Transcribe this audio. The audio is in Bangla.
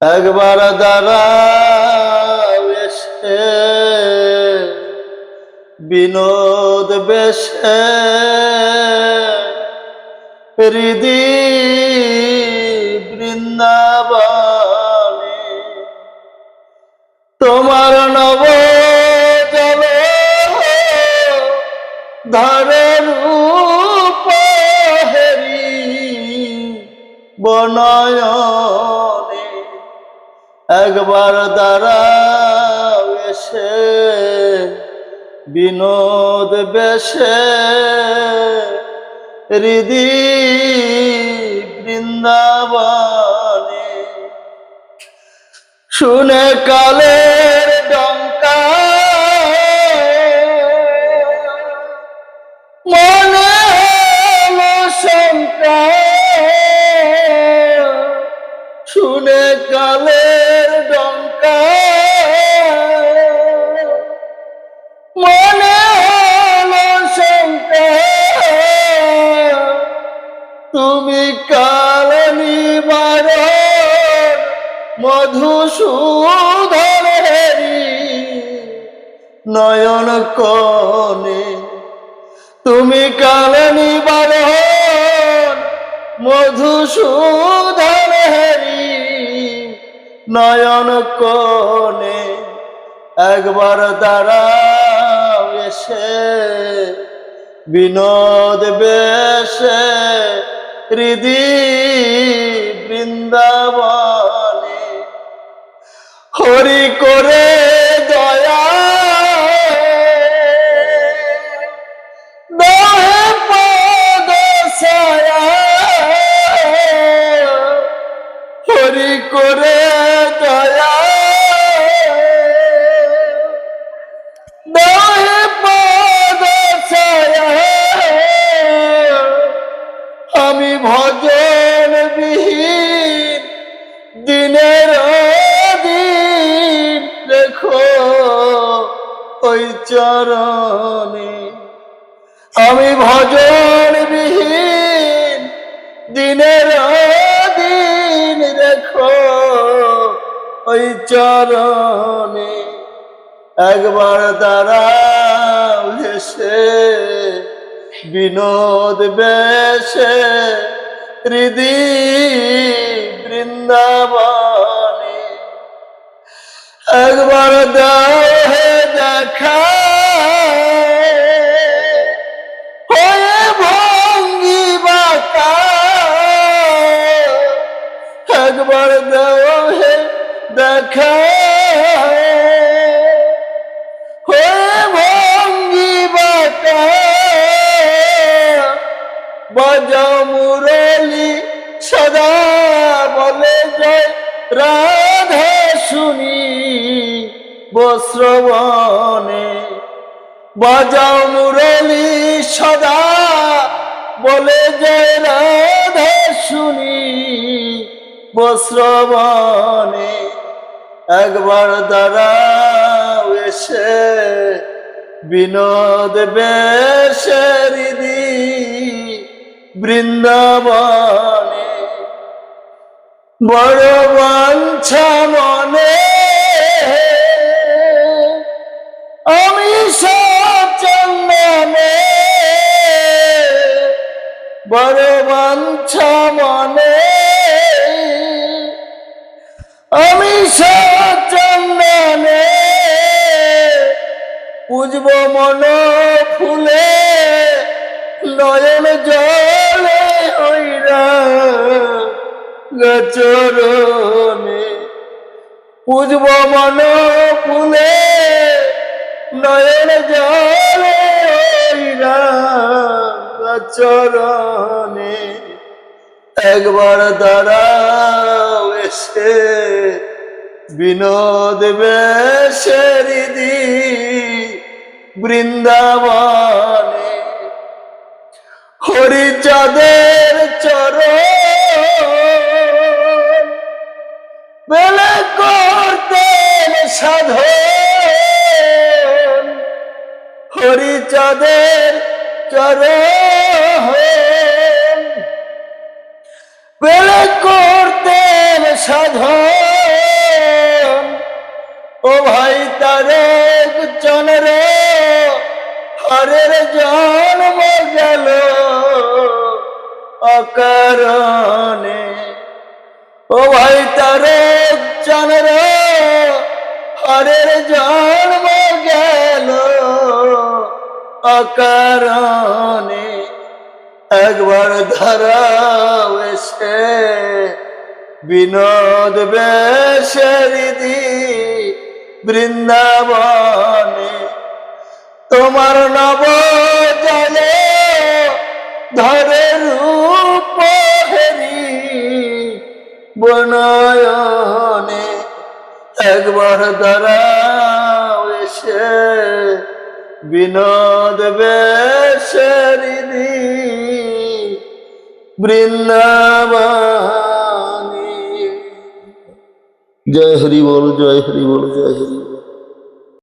একবার দাঁড়া এসে বিনোদ বেশে হৃদি বৃন্দাবনে তোমার নব জল ধরে রূপ হেরি বনয়নে একবার দ্বারা এসে বিনোদ বেশে হৃদি বৃন্দাবনে। শুনে কালের ডঙ্কা তুমি কাল নিবারণ মধুসূদন হেরি, নয়ন কনে। তুমি কাল নিবারণ মধুসূদন হেরি, নয়ন কনে। একবার দাঁড়াও এসে, বিনোদ বেশে হৃদি বৃন্দাবনে হরি করে দয়া করে দয়া চরণে। আমি ভজন বিহীন দিনের দিন দেখো ওই চরণে। একবার দাঁড়াও হেসে, বিনোদ বেশে, হৃদি বৃন্দাবনে। একবার দেখা একবার দাও দেখা হয়ে ভঙ্গি বাঁকা বাজাও মুরলি সদা বলে জয় রাধা শুনি বস্রবনে। বাজাও মুরলি সদা বলে জয় রাধা শুনি বস্রবনে একবার দাঁড়াও এসে বিনোদ বেশরিদি বৃন্দাবনে। বড় বাঞ্ছা মনে আমি সচন্দনে। বড় বাঞ্ছা পুজব মন ফুলে নয়ন জলে হইরা গচরণে। পুজব মন ফুলে নয়ন জলে হইরা গচরণে। একবার দাঁড়াও বিনোদ বেশরিদি বৃন্দাবনে। হরিচাঁদের চরণ বেলে করতেন সাধন। হরিচাঁদের চরণ পেলে করতেন সাধন। ভাই তারেক চন্দ্র হরের জন্ম গেল। অকারণে, ও ভাই তারেক চন্দ্র হরের জন্ম গেল। অকারণে একবার ধরাও এসে বিনোদ বেশরিদি বৃন্দাবনে তোমার নব জলে ধরে রূপ হেরি বনয়নে একবার দাঁড়াও এসে বিনোদ বেশরিদি বৃন্দাবনে জয় হরি বল জয় হরি বল জয় হরি বল